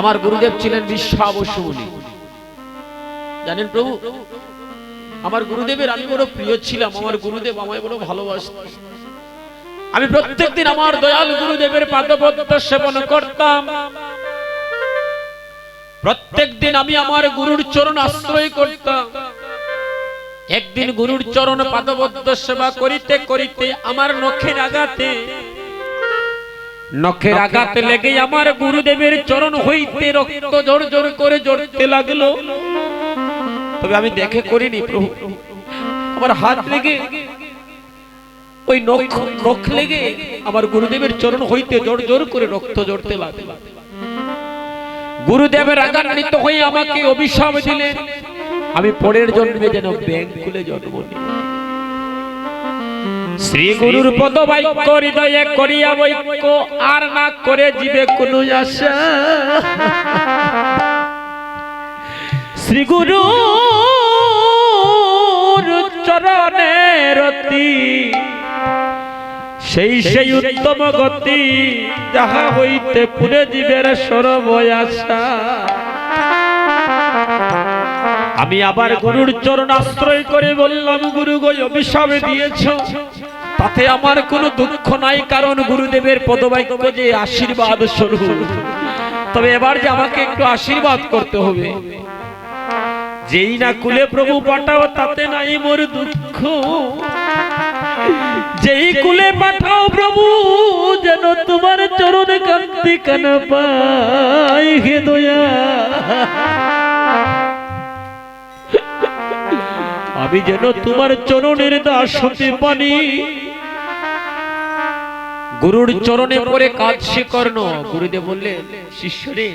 আমার গুরুদেব ছিলেন বিশ্বাবসু মুনি জানেন প্রভু, আমার গুরুদেবের আমি বড় প্রিয় ছিলাম, আমার গুরুদেব আমায় বড় ভালোবাসত আমি প্রত্যেকদিন আমার দয়াল গুরুদেবের পাদপদ্ম সেবন করতাম। প্রত্যেকদিন আমি আমার গুরুর চরণ আশ্রয় করতাম। একদিন গুরুর চরণ পাদবদ্ধ সেবা করিতে করিতে আমার নখের আঘাতে নখের আঘাতে লেগে আমার গুরুদেবের চরণ হইতে রক্ত জোর জোর করে জড়তে লাগল। তবে আমি দেখে করিনি প্রভু। আমার হাত লেগে ওই নখ নখ লেগে আমার গুরুদেবের চরণ হইতে জোর জোর করে রক্ত জড়তে লাগল। গুরুদেবের আঘান্বিত হয়ে আমাকে অভিশাপ দিলেন। আমি পরের জন্মে যেন ব্যাংক খুলে জন্ম নিই শ্রী গুরুর পদ বাক্য হৃদয়ে করিয়া বৈক্য আর না করে জীবে কোন আশা। শ্রী গুরু সেই সেই উত্তম গতি যাহা হইতে পুরে জীবের সরবয়াসা আমি আবার গুরুর চরণ আশ্রয় করে বললাম, গুরু গো, অভিশাপ দিয়েছ। তাতে আমার কোনো দুঃখ নাই, কারণ গুরুদেবের পদবাক্য যে আশীর্বাদ স্বরূপ। তবে এবার যে আমাকে একটু আশীর্বাদ করতে হবে। যেই না কুলে প্রভু পাঠাও, তাতে নাই মোর দুঃখ। যেই কুলে পাঠাও প্রভু, যেন তোমার চরণ কান্তি কান পাই হে দয়া। আমি যেন তোমার চরণের দাস হতে পারি। গুরুর চরণে পরে কাজ সে কর্ণ। গুরুদেব বললেন শিষ্যরে,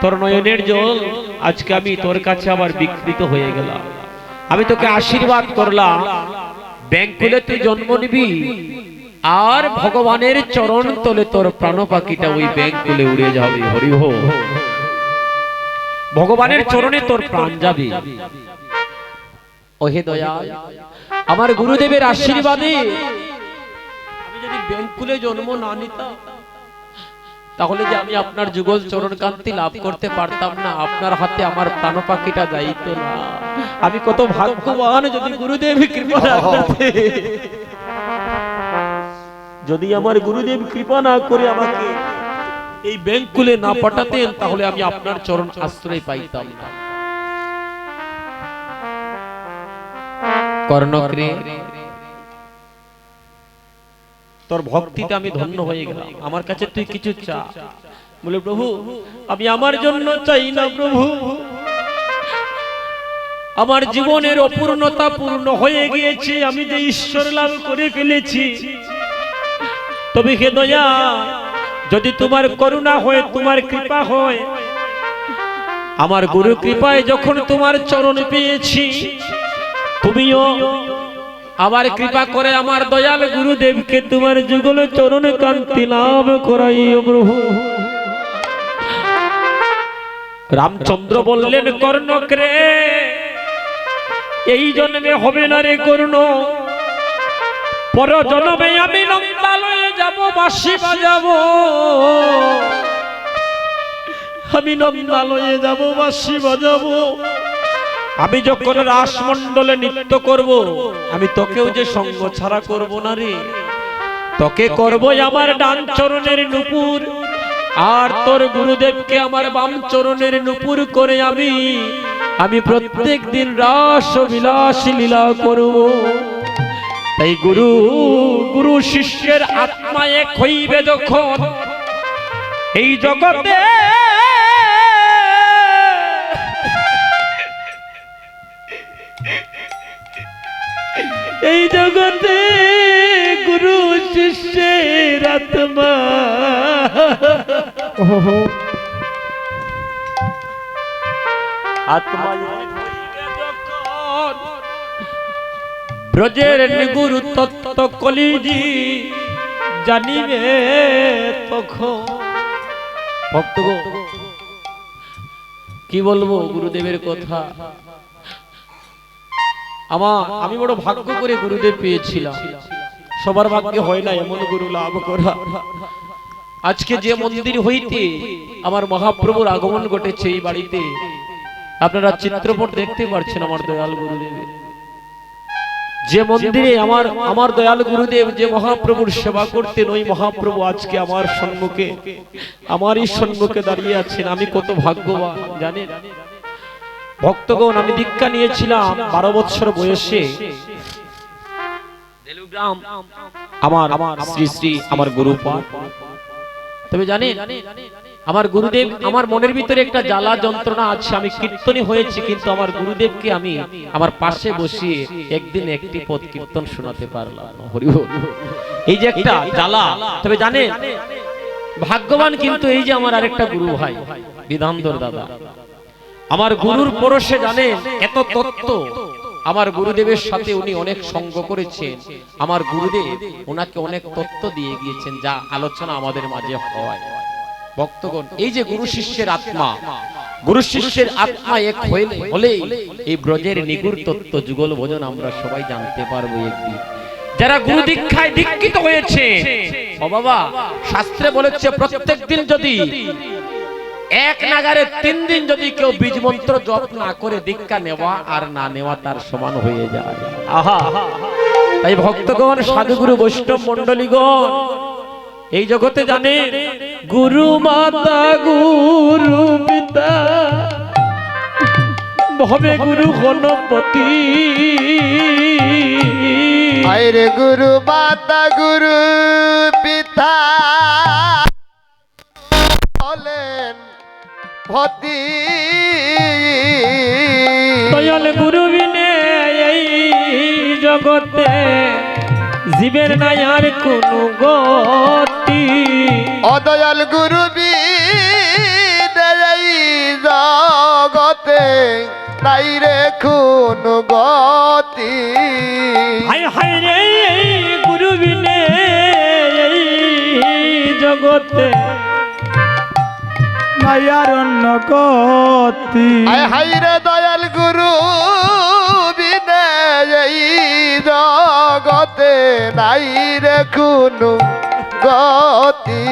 তোর নয়নের জল আজকে আমি তোর কাছে আবার বিকৃত হয়ে গেলাম। আমি তোকে আশীর্বাদ করলাম। ব্যাংকুলে তুই জন্ম নিবি। আর ভগবানের চরণ তলে তোর প্রাণ পাখিটা ওই ব্যাংকুলে উড়ে যাবে। হরিহ ভগবানের চরণে তোর প্রাণ যাবে। ওহে দয়া আমার গুরুদেবের আশীর্বাদে ব্যাংকুলে জন্ম না নিতাম তাহলে যে আমি আপনার যুগল চরণ কান্তি লাভ করতে পারতাম না আপনার হাতে আমার প্রাণ পাখিটা যাইত না। আমি কত ভাগ্যবান যদি গুরুদেব কৃপা না করতে। যদি আমার গুরুদেব কৃপা না করে আমাকে এই ব্যাংকুলে না পাঠাতেন তাহলে আমি আপনার চরণ আশ্রয় পাইতাম না। কর্ণক্রে তোর ভক্তিতে আমি ধন্য হয়ে গেলাম। আমার কাছে তুই কিছু চা। বলে, প্রভু, আমি আমার জন্য চাই না, প্রভু। আমার জীবনের অপূর্ণতা পূর্ণ হয়ে গিয়েছে। আমি যে ঈশ্বর লাভ করে ফেলেছি, তবে হে দয়া, যদি তোমার করুণা হয়, তোমার কৃপা হয়, আমার গুরু কৃপায় যখন তোমার চরণ পেয়েছি, তুমিও আবার কৃপা করে আমার দয়াল গুরুদেবকে তোমার যুগল চরণ কান্তি লাভ করাইও প্রভু। রামচন্দ্র বললেন কর্ণক্রে এই জন্মে হবে না রে কর্ণ। পর জন্মে আমি নন্দালয়ে যাব বাসি বাজাব। আমি নন্দালয়ে যাব বাসি বাজাবো। আমি যখন রাসমণ্ডলে নৃত্য করব, আমি তোকেও যে সঙ্গ ছাড়া করব না রে। তোকে করব আমার ডান চরণের নুপুর, আর তোর গুরুদেবকে আমার বাম চরণের নুপুর করে আমি আমি প্রত্যেক দিন রাস বিলাস লীলা করব। তাই গুরু গুরু শিষ্যের আত্মায় এক হইবে যখন, এই জগতে এই জগতে গুরু শিষ্যের আত্মা। আত্মা ব্রজের গুরু তত্ত্ব কলিজি জানিবে তখন। ভক্তগো কি বলব গুরুদেবের কথা? আমার আমি বড় ভাগ্য করে গুরুদেব পেয়েছিলাম। সবার ভাগ্যে হয় না এমন গুরু লাভ করা। আজকে যে মন্দির হইতে আমার মহাপ্রভুর আগমন ঘটেছে এই বাড়িতে, আপনারা চিত্রপট দেখতে পাচ্ছেন আমার দয়াল গুরুদেবের যে মন্দিরে আমার আমার দয়াল গুরুদেব যে মহাপ্রভুর সেবা করতেন, ওই মহাপ্রভু আজকে আমার সম্মুখে, আমারই সম্মুখে দাঁড়িয়ে আছেন। আমি কত ভাগ্যবান, জানেন? ভক্তগণ আমি দীক্ষা নিয়েছিলাম বারো বছর বয়সে। আমার আমার শ্রী শ্রী আমার গুরুপা তবে জানেন আমার গুরুদেব আমার মনের ভিতরে একটা জ্বালা যন্ত্রণা আছে আমি কীর্তনী হয়েছি কিন্তু আমার গুরুদেবকে আমি আমার পাশে বসিয়ে একদিন একটি পদ কীর্তন শোনাতে পারলাম। হরি এই যে একটা জ্বালা তবে জানেন ভাগ্যবান কিন্তু এই যে আমার আরেকটা গুরু ভাই বিধানদর দাদা। আমার গুরুর পরশে জানেন এত তত্ত্ব। আমার গুরুদেবের সাথে উনি অনেক সঙ্গ করেছেন। আমার গুরুদেব ওনাকে অনেক তত্ত্ব দিয়ে গিয়েছেন যা আলোচনা আমাদের মাঝে হয়। ভক্তগণ এই যে গুরু শিষ্যের আত্মা গুরু শিষ্যের আত্মা এক হলে এই ব্রজের নিগুর তত্ত্ব যুগল ভোজন আমরা সবাই জানতে পারব একদিন। যারা গুরু দীক্ষায় দীক্ষিত হয়েছে ও বাবা শাস্ত্রে বলেছে প্রত্যেক দিন যদি এক নাগারে তিন দিন যদি কেউ বীজ মন্ত্র জপ না করে দীক্ষা নেওয়া আর না নেওয়া তার সমান হয়ে যায়। আহা। তাই ভক্তগণ সাধুগুরু বৈষ্ণব মন্ডলীগণ এই জগতে জানে গুরু মাতা গুরু পিতা ভবে গুরু গণপতি। আয় রে গুরু মাতা গুরু পিতা। ভতি। দয়াল গুরু বিনে এই জগতে জীবের নাই আর কোনো গতি। অদয়াল গুরু বিদেই জগতে নাই রে খুন গতি। হায় হায় রে এই গুরু বিনে এই জগতে নাই আর অন্য গতি হাই রে দয়াল গুরু বিনে এই জগতে নাই রে খুনু গতি।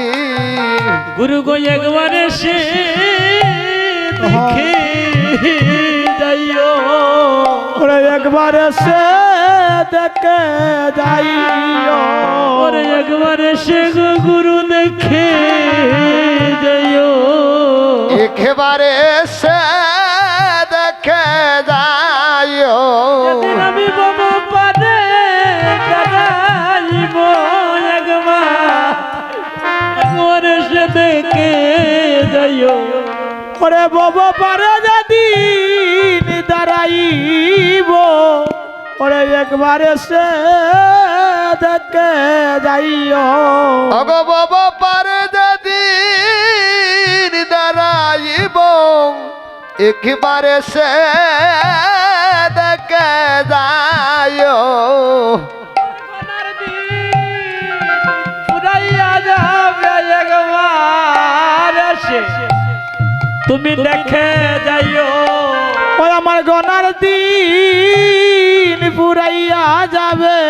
গুরু গো একবার সে দেখে যাইও। একবার সে দেখে যাইও ওরে একবার সে গো গুরু দেখে যাইও একেবারে সে দেখে যাইও যেদিন আমি বাবা পারে দাঁড়াইব একবার ওরে সে দেখে যাইও ওরে বব পারে যেদিন দাঁড়াইব ওরে একবার সে দেখে যাইও। ভগবব পারে যদি দাঁড়াইব একেবারে সে দেখে যাইও। এসে। তুমি দেখে যাইও। ওই আমার গনার দিন পুরাইয়া যাবে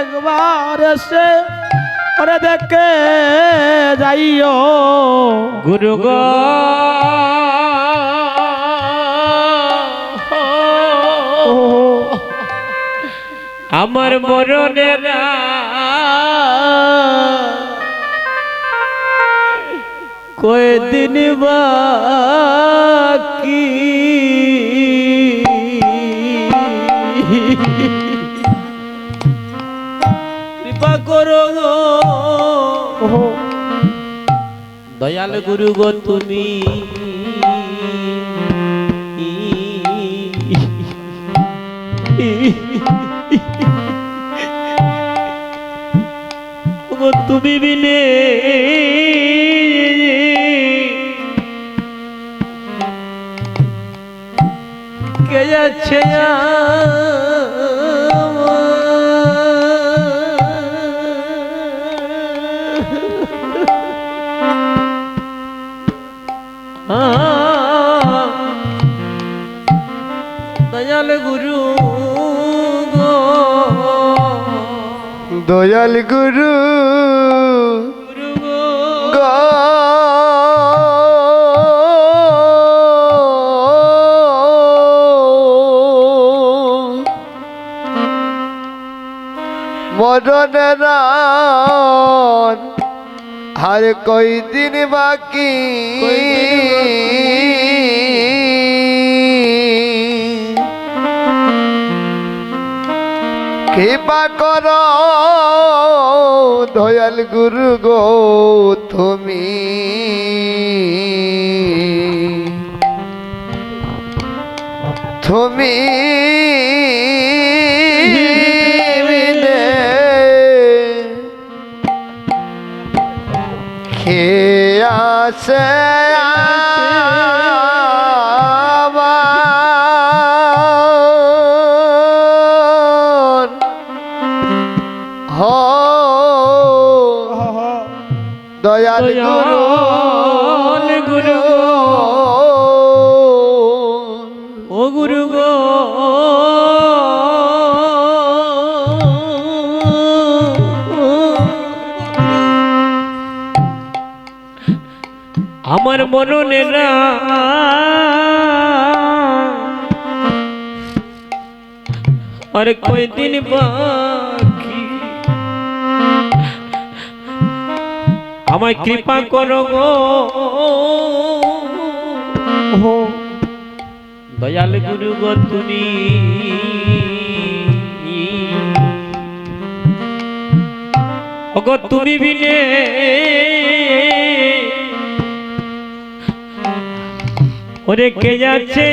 একবার সে ওরে দেখে যাইও। গুরু গো। আমার মরণের কয়দিন বাকি? দয়াল গুরু গো তুমি। তুমি বিনে। কে যাচ্ছে দয়াল গুরু মরণের আর কই দিন বাকি? কৃপা কর দয়াল গুরু গো তুমি। তুমি খেয়ে আসে আমার মননে না আর কয়দিন বাকি? আমায় কৃপা করো গো। দয়াল গুরু গো তুমি। ওগো তুমি বিনে ওরে কে যাচ্ছে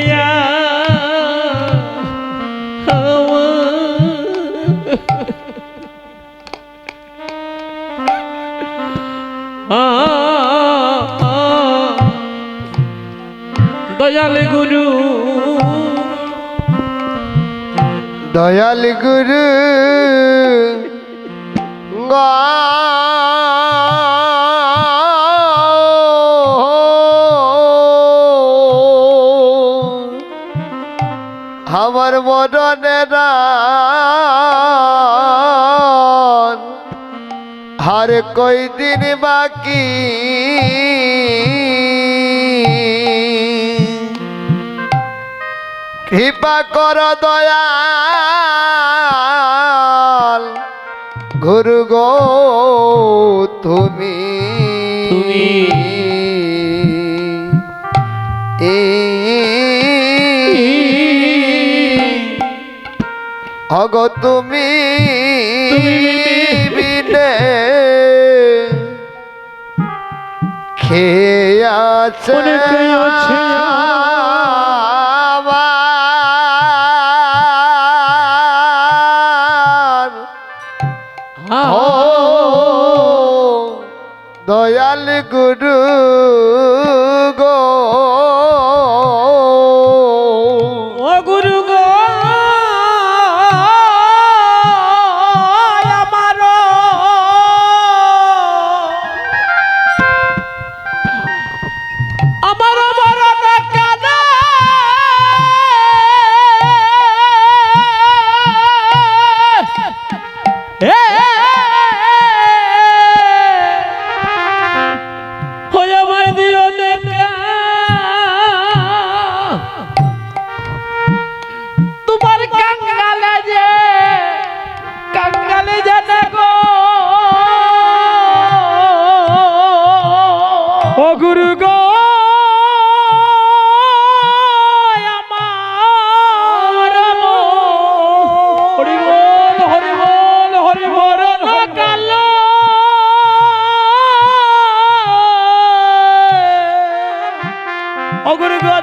দয়াল গুরু। দয়াল গুরু গা আমার মরণের হার কই দিন বাকি? কৃপা কর দয়াল। গুরু গো তুমি। অগ তুমি বিনে খেয়ে আছে অনেকে আমার। দয়াল গুরু।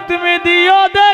তুমি দিও দেখা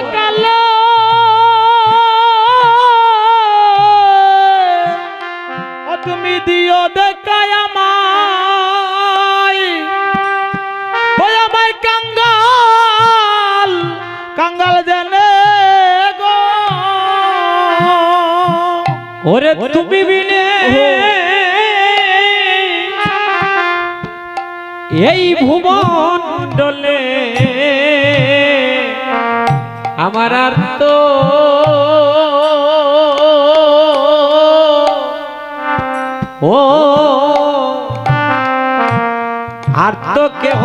এই ভুবন ডলে আমার আর তো ও আর তো কেহ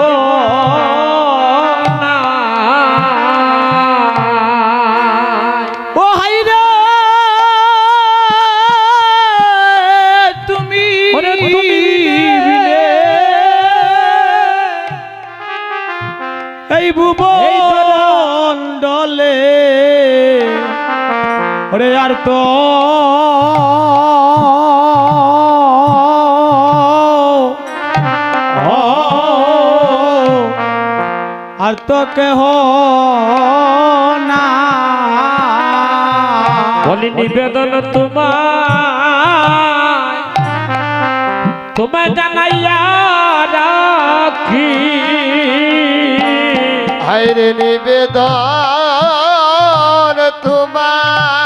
ওরে আর তো আর তো কেহ না বলি নিবেদন তোমায় তোমায় জানাইয়া রাখি। হাইরে নিবেদন তোমায়।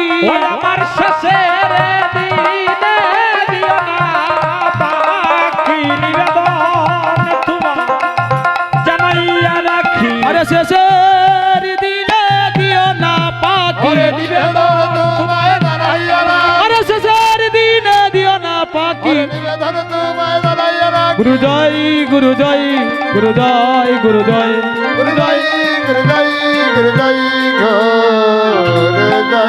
আমার শেষের দিনে দিও না পাখি নিবেদন তোমার জানাইয়া রাখি। আরে শেষের দিনে দিও না পাখি নিবেদন তোমায়